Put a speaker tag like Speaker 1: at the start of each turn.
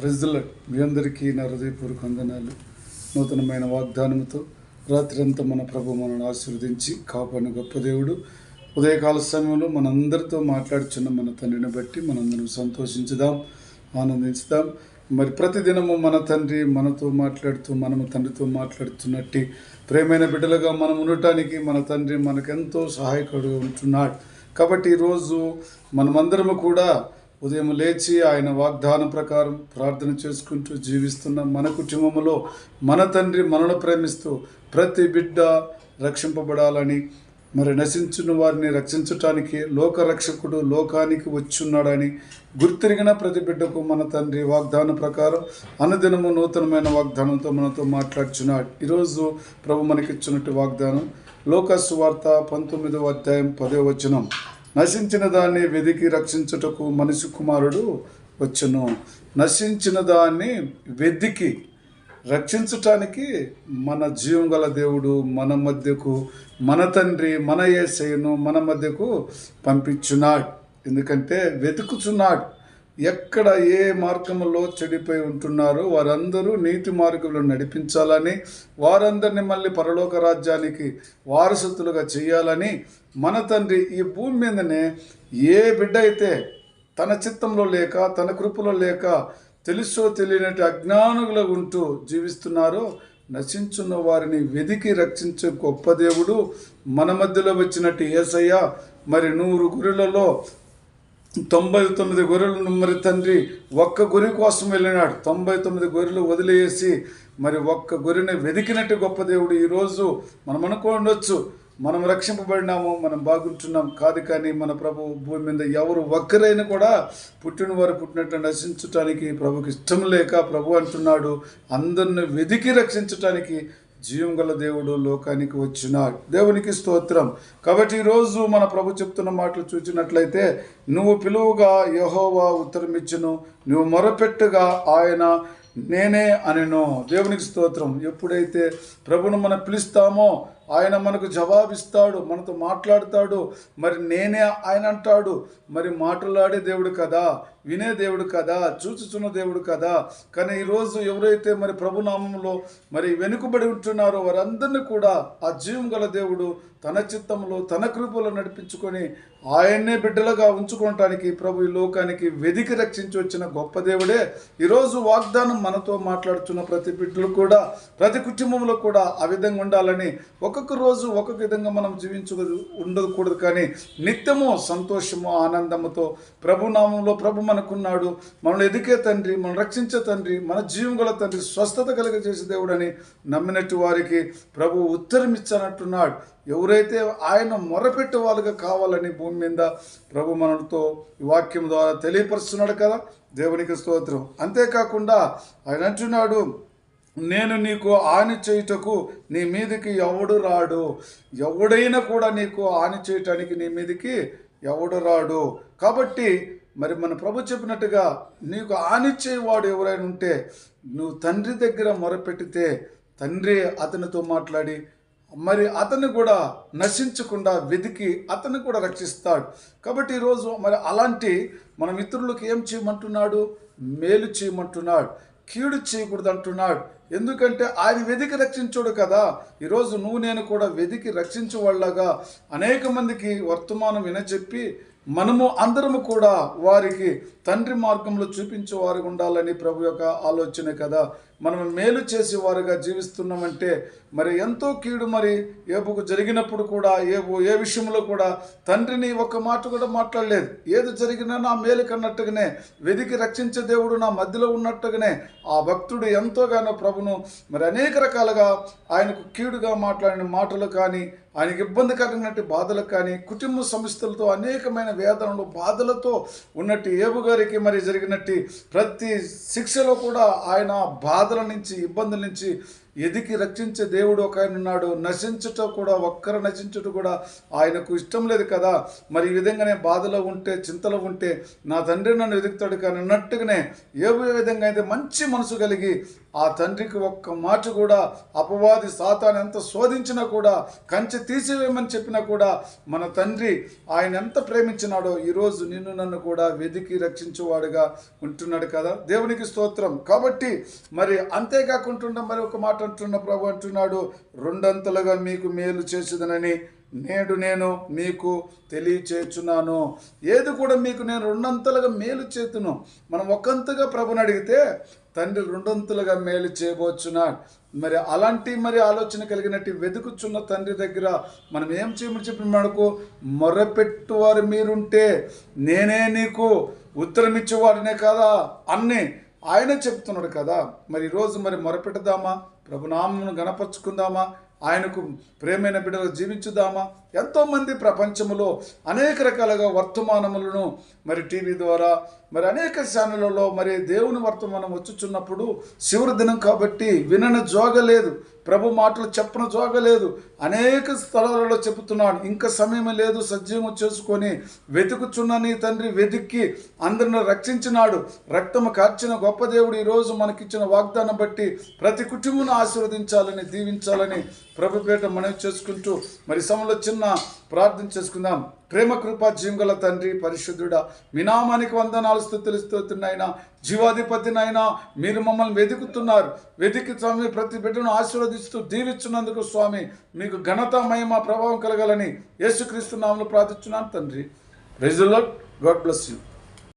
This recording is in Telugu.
Speaker 1: ప్రజల మీ అందరికీ నా హృదయపూర్వక వందనాలు. నూతనమైన వాగ్దానంతో రాత్రంతా మన ప్రభు మనల్ని ఆశీర్వదించి కాపాడిన గొప్ప దేవుడు. ఉదయకాల సమయంలో మనందరితో మాట్లాడుచున్న మన తండ్రిని బట్టి మనందరం సంతోషించుదాం ఆనందించుదాం. మరి ప్రతిదినము మన తండ్రి మనతో మాట్లాడుతూ మనము తండ్రితో మాట్లాడుతున్నట్టు ప్రేమైన బిడ్డలుగా మనం ఉండటానికి మన తండ్రి మనకెంతో సహాయకుడుగా ఉంటున్నాడు. కాబట్టి ఈరోజు మనమందరము కూడా ఉదయం లేచి ఆయన వాగ్దానం ప్రకారం ప్రార్థన చేసుకుంటూ జీవిస్తున్న మన కుటుంబంలో మన తండ్రి మనను ప్రేమిస్తూ ప్రతి బిడ్డ రక్షింపబడాలని మరి నశించిన వారిని రక్షించటానికి లోక రక్షకుడు లోకానికి వచ్చున్నాడని గుర్తిరిగిన ప్రతి బిడ్డకు మన తండ్రి వాగ్దానం ప్రకారం అనుదినము నూతనమైన వాగ్దానంతో మనతో మాట్లాడుచున్నాడు. ఈరోజు ప్రభు మనకిచ్చినట్టు వాగ్దానం లోకస్ వార్త పంతొమ్మిదవ అధ్యాయం పదో వచనం. నశించిన దాన్ని వెదికి రక్షించుటకు మనిషి కుమారుడు వచ్చును. నశించిన దాన్ని వెదికి రక్షించటానికి మన జీవం గల దేవుడు మన మధ్యకు మన తండ్రి మన ఏసయ్యను మన మధ్యకు పంపించున్నాడు ఎందుకంటే వెతుకుచున్నాడు. ఎక్కడ ఏ మార్గంలో చెడిపోయి ఉంటున్నారో వారందరూ నీతి మార్గంలో నడిపించాలని వారందరిని మళ్ళీ పరలోక రాజ్యానికి వారసత్తులుగా చేయాలని మన తండ్రి ఈ భూమి మీదనే ఏ బిడ్డ అయితే తన చిత్తంలో లేక తన కృపలో లేక తెలుసో తెలియనట్టు అజ్ఞానులుగా ఉంటూ జీవిస్తున్నారో నశించున్న వారిని వెదికి రక్షించే గొప్ప దేవుడు మన మధ్యలో వచ్చినట్టు ఏసయ్య. మరి నూరు గురులలో తొంభై తొమ్మిది గొర్రెలను మరి తండ్రి ఒక్క గొర్రె కోసం వెళ్ళినాడు. తొంభై తొమ్మిది గొర్రెలు వదిలేసి మరి ఒక్క గొర్రెని వెదికినట్టు గొప్ప దేవుడు ఈరోజు మనం అనుకోండొచ్చు మనం రక్షింపబడినాము మనం బాగుంటున్నాం. కాదు కానీ మన ప్రభు భూమి మీద ఎవరు ఒక్కరైనా కూడా పుట్టిన వారు పుట్టినట్టు నశించటానికి ప్రభుకి ఇష్టం లేక ప్రభు అంటున్నాడు. అందరిని వెదికి రక్షించటానికి జీవం గల దేవుడు లోకానికి వచ్చినాడు. దేవునికి స్తోత్రం. కాబట్టి ఈరోజు మన ప్రభు చెప్తున్న మాటలు చూచినట్లయితే నువ్వు పిలువుగా యహోవా ఉత్తరమిచ్చును. నువ్వు మొరపెట్టుగా ఆయన నేనే అనెను. దేవునికి స్తోత్రం. ఎప్పుడైతే ప్రభును మనం పిలుస్తామో ఆయన మనకు జవాబిస్తాడు మనతో మాట్లాడతాడు. మరి నేనే ఆయన అంటాడు. మరి మాట్లాడే దేవుడు కదా వినే దేవుడు కదా చూచుచున్న దేవుడు కదా. కానీ ఈరోజు ఎవరైతే మరి ప్రభునామంలో మరి వెనుకబడి ఉంటున్నారో వారందరినీ కూడా ఆ జీవం గల దేవుడు తన చిత్తంలో తన కృపలో నడిపించుకొని ఆయన్నే బిడ్డలుగా ఉంచుకోవటానికి ప్రభు ఈ లోకానికి వెదికి రక్షించి వచ్చిన గొప్ప దేవుడే. ఈరోజు వాగ్దానం మనతో మాట్లాడుతున్న ప్రతి బిడ్డలు కూడా ప్రతి కుటుంబంలో కూడా ఆ విధంగా ఉండాలని ఒక ఒక్కొక్క రోజు ఒక్కొక్క విధంగా మనం జీవించ ఉండకూడదు కానీ నిత్యము సంతోషము ఆనందముతో ప్రభునామంలో ప్రభు మనకున్నాడు. మనల్ని ఎదిగే తండ్రి మనం రక్షించే తండ్రి మన జీవం గల తండ్రి స్వస్థత కలిగజేసే దేవుడని నమ్మినట్టు వారికి ప్రభు ఉత్తరం ఇచ్చానంటున్నాడు ఎవరైతే ఆయన మొరపెట్టే వాళ్ళుగా కావాలని భూమి మీద ప్రభు మనతో ఈ వాక్యం ద్వారా తెలియపరుస్తున్నాడు కదా. దేవునికి స్తోత్రం. అంతేకాకుండా ఆయన అంటున్నాడు నేను నీకు హాని చేయుటకు నీ మీదకి ఎవడు రాడు? ఎవడైనా కూడా నీకు హాని చేయటానికి నీ మీదకి ఎవడు రాడు? కాబట్టి మరి మన ప్రభు చెప్పినట్టుగా నీకు హాని చేయవాడు ఎవరైనా ఉంటే నువ్వు తండ్రి దగ్గర మొరపెట్టితే తండ్రి అతనితో మాట్లాడి మరి అతన్ని కూడా నశించకుండా వెతికి అతన్ని కూడా రక్షిస్తాడు. కాబట్టి ఈరోజు మరి అలాంటి మన మిత్రులకు ఏం చేయమంటున్నాడు? మేలు చేయమంటున్నాడు. కీడు చేయకూడదు అంటున్నాడు ఎందుకంటే ఆయన వెదికి రక్షించుడు కదా. ఈరోజు నువ్వు నేను కూడా వెదికి రక్షించు వాళ్ళగా అనేక మందికి వర్తమానం వినచెప్పి మనము అందరము కూడా వారికి తండ్రి మార్గంలో చూపించేవారు ఉండాలని ప్రభు యొక్క ఆలోచన కదా. మనం మేలు చేసేవారుగా జీవిస్తున్నామంటే మరి ఎంతో కీడు మరి ఏపుకు జరిగినప్పుడు కూడా ఏ ఏ విషయంలో కూడా తండ్రిని ఒక మాట కూడా మాట్లాడలేదు. ఏది జరిగినా నా మేలు కన్నట్టుగానే వెదికి రక్షించే దేవుడు నా మధ్యలో ఉన్నట్టుగానే ఆ భక్తుడు ఎంతోగానో ప్రభును మరి అనేక రకాలుగా ఆయనకు కీడుగా మాట్లాడిన మాటలు కానీ ఆయనకి ఇబ్బందికరమైనటువంటి బాధలు కానీ కుటుంబ సమస్యలతో అనేకమైన వేదనలు బాధలతో ఉన్నట్టు ఏబు గారికి మరి జరిగినట్టు ప్రతి శిక్షలో కూడా ఆయన బాధ బాధల నుంచి ఇబ్బందుల నుంచి ఎదికి రక్షించే దేవుడు ఒక ఆయన ఉన్నాడు. నశించుట కూడా ఒక్కరు నశించుట కూడా ఆయనకు ఇష్టం లేదు కదా. మరి ఈ విధంగానే బాధలో ఉంటే చింతలో ఉంటే నా తండ్రి నన్ను ఎదుగుతాడు కానీ అన్నట్టుగానే ఏ విధంగా అయితే మంచి మనసు కలిగి ఆ తండ్రికి ఒక్క మాట కూడా అపవాది సాతాన్ ఎంత శోధించినా కూడా కంచె తీసివేయమని చెప్పినా కూడా మన తండ్రి ఆయన ఎంత ప్రేమించినాడో ఈరోజు నిన్ను నన్ను కూడా వెదికి రక్షించేవాడుగా ఉంటున్నాడు కదా. దేవునికి స్తోత్రం. కాబట్టి మరి అంతేకాకుండా మరి ఒక మాట అంటున్న ప్రభు అంటున్నాడు రెండంతలుగా మీకు మేలు చేసేదనని నేడు నేను మీకు తెలియచేస్తున్నాను ఏది కూడా మీకు నేను రెండంతలుగా మేలు చేతును. మనం ఒకంతగా ప్రభుని అడిగితే తండ్రి రెండొంతులుగా మేలు చేయబోచున్నాడు. మరి అలాంటి మరి ఆలోచన కలిగినట్టు వెతుకుచున్న తండ్రి దగ్గర మనం ఏం చేయమని చెప్పిన మనకు మొరపెట్టువారు మీరుంటే నేనే నీకు ఉత్తరం ఇచ్చేవాడినే కదా అన్నీ ఆయనే చెప్తున్నాడు కదా. మరి ఈరోజు మరి మొరపెట్టుదామా ప్రభునామను గణపరుచుకుందామా? ఆయనకు ప్రేమైన బిడ్డలు జీవించుదామా? ఎంతోమంది ప్రపంచంలో అనేక రకాలుగా వర్తమానములను మరి టీవీ ద్వారా మరి అనేక ఛానళ్ళలో మరి దేవుని వర్తమానం వచ్చుచున్నప్పుడు శివరి దినం కాబట్టి వినని జోగలేదు. ప్రభు మాటలు చెప్పన జోగలేదు. అనేక స్థలాలలో చెబుతున్నాడు ఇంకా సమయం లేదు సజీవం చేసుకొని వెతుకుచున్న నీ తండ్రి వెతికి అందరిని రక్షించినాడు. రక్తము కార్చిన గొప్ప దేవుడు ఈరోజు మనకిచ్చిన వాగ్దానం బట్టి ప్రతి కుటుంబం ఆశీర్వదించాలని దీవించాలని ప్రభుపేట మనవి చేసుకుంటూ మరి సమయంలో చిన్న చిన్న ప్రార్థన చేసుకుందాం. ప్రేమ కృప జీవంగల తండ్రి పరిశుద్ధుడ మీ నామానికి వందనాలు స్థుతులు స్తోతున్నాయినా జీవాధిపతినైనా మీరు మమ్మల్ని వెతుకుతున్నారు. వెతికి స్వామి ప్రతి బిడ్డను ఆశీర్వదిస్తూ దీవిస్తున్నందుకు స్వామి మీకు ఘనత మహిమ ప్రభావం కలగాలని యేసుక్రీస్తు నామలు ప్రార్థిస్తున్నాను తండ్రి. Result God bless you.